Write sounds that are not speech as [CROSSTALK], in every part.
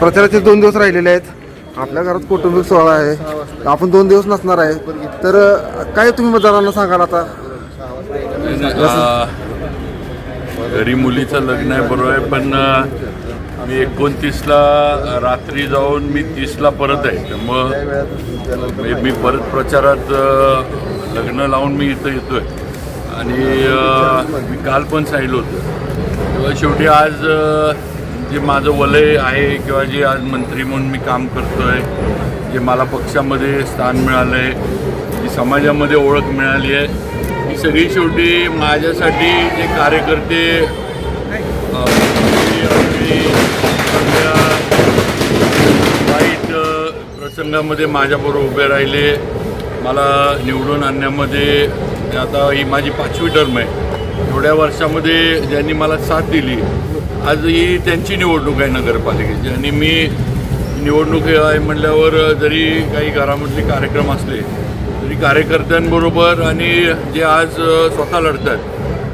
प्रचाराचे दोन दिवस राहिलेले आहेत. आपल्या घरात कौटुंबिक सोहळा आहे. आपण दोन दिवस नसणार आहे. तर काय तुम्ही मतदारांना सांगाल आता? घरी मुलीचं लग्न आहे बरोबर आहे पण मी एकोणतीसला रात्री जाऊन मी तीसला परत आहे. मग मी- परत प्रचारात लग्न लावून मी इथं येतोय. आणि मी काल पण सांगितलं होतं. शेवटी आज जे माझं वलय आहे किंवा जे आज मंत्री म्हणून मी काम करतोय जे मला पक्षामध्ये स्थान मिळालं आहे जी समाजामध्ये ओळख मिळाली आहे ही सगळी शेवटी माझ्यासाठी जे कार्यकर्ते वाईट प्रसंगामध्ये माझ्याबरोबर उभे राहिले. मला निवडून आणण्यामध्ये आता ही माझी पाचवी टर्म आहे. एवढ्या वर्षामध्ये ज्यांनी मला साथ दिली आज ही त्यांची निवडणूक आहे नगरपालिकेची. आणि मी निवडणूक आहे म्हणल्यावर जरी काही घरामधले कार्यक्रम असले तरी कार्यकर्त्यांबरोबर आणि जे आज स्वतः स्वतः लढतात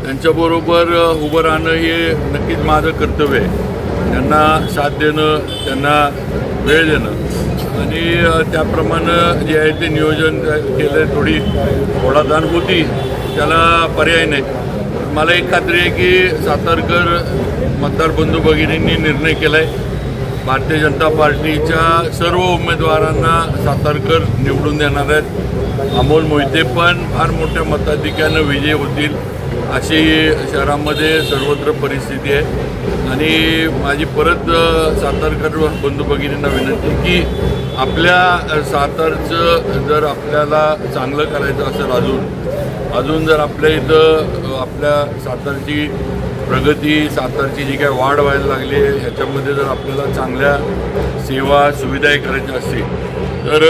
त्यांच्याबरोबर उभं राहणं हे नक्कीच माझं कर्तव्य आहे. त्यांना साथ देणं त्यांना वेळ देणं. आणि त्याप्रमाणे जे आहे ते नियोजन केलं थोडी ओढादान होती त्याला पर्याय नाही. मला एक खात्री आहे की सातारकर मतदार बंधू भगिनींनी निर्णय केला आहे भारतीय जनता पार्टीच्या सर्व उमेदवारांना सातारकर निवडून देणार आहेत. अमोल मोहिते पण फार मोठ्या मताधिक्यानं विजयी होतील. अशी शहरामध्ये सर्वत्र परिस्थिती आहे. आणि माझी परत सातारकर बंधू भगिनींना विनंती की आपल्या सातारचं जर आपल्याला चांगलं करायचं असेल अजून अजून जर आपल्या इथं आपल्या सातारची प्रगती सातारची जी काही वाढ व्हायला लागली आहे ह्याच्यामध्ये जर आपल्याला चांगल्या सेवा सुविधाही करायच्या असतील तर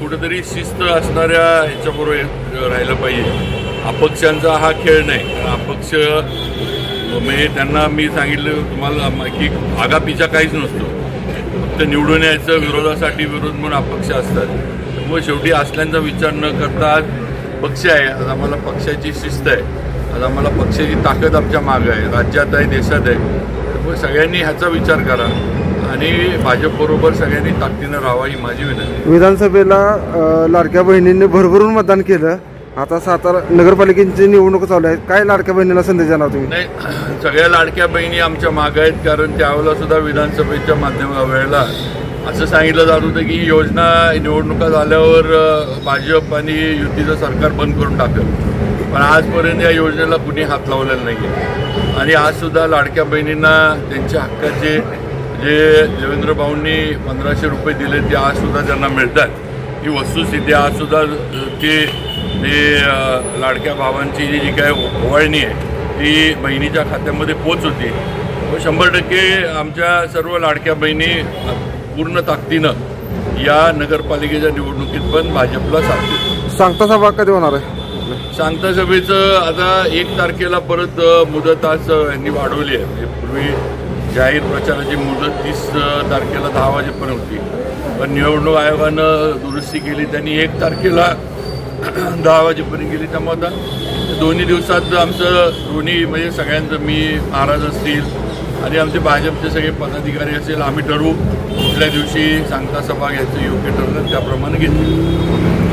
कुठेतरी शिस्त असणाऱ्या ह्याच्याबरोबर राहिलं पाहिजे. अपक्षांचा हा खेळ नाही. कारण अपक्ष म्हणजे त्यांना मी सांगितलं तुम्हाला की आगापीचा काहीच नसतो. फक्त निवडून यायचं विरोधासाठी विरोध म्हणून अपक्ष असतात. मग शेवटी असल्यांचा विचार न करता आज पक्ष आहे. आज आम्हाला पक्षाची शिस्त आहे. आज आम्हाला पक्षाची ताकद आमच्या मागं आहे. राज्यात आहे देशात आहे. त्यामुळे सगळ्यांनी ह्याचा विचार करा. आणि भाजपबरोबर सगळ्यांनी ताकदीनं राहावा ही माझी विनंती. विधानसभेला लाडक्या बहिणींनी भरभरून मतदान केलं. आता सातारा नगरपालिकेची निवडणूक चालू आहे. काय लाडक्या बहिणीला संदेश देणार तुम्ही? नाही सगळ्या लाडक्या बहिणी आमच्या मागं आहेत कारण त्यावेळेला सुद्धा विधानसभेच्या माध्यमा वेळेला असं सांगितलं जात होतं की ही योजना निवडणुका झाल्यावर भाजप आणि युतीचं सरकार बंद करून टाकेल. पण आजपर्यंत या योजनेला कुणी हात लावलेला नाही आहे आणि आजसुद्धा लाडक्या बहिणींना त्यांच्या हक्काचे जे देवेंद्र भाऊंनी पंधराशे रुपये दिले ते आज सुद्धा त्यांना मिळतात. ही वस्तुस्थिती आजसुद्धा ते ते लाडक्या भावांची जी जी काय ओवाळणी आहे ती बहिणीच्या खात्यामध्ये पोच होती. व शंभर टक्के आमच्या सर्व लाडक्या बहिणी पूर्ण ताकदीनं या नगरपालिकेच्या निवडणुकीत पण भाजपला साथ देतील सांगता सभा कधी होणार आहे? शांता सभेचं आता एक तारखेला परत मुदत आज यांनी वाढवली आहे. म्हणजे पूर्वी जाहीर प्रचाराची मुदत तीस तारखेला दहा वाजेपर्यंत होती. पण निवडणूक आयोगानं दुरुस्ती केली. त्यांनी एक तारखेला [CLEARS THROAT] दहा वाजेपर्यंत गेली. त्यामुळे आता दोन्ही दिवसात आमचं दोन्ही म्हणजे सगळ्यांचं मी महाराज असतील आणि आमचे भाजपचे सगळे पदाधिकारी असेल आम्ही ठरवू कुठल्या दिवशी सांगता सभा घ्यायचं योग्य ठरलं त्याप्रमाणे घेतली.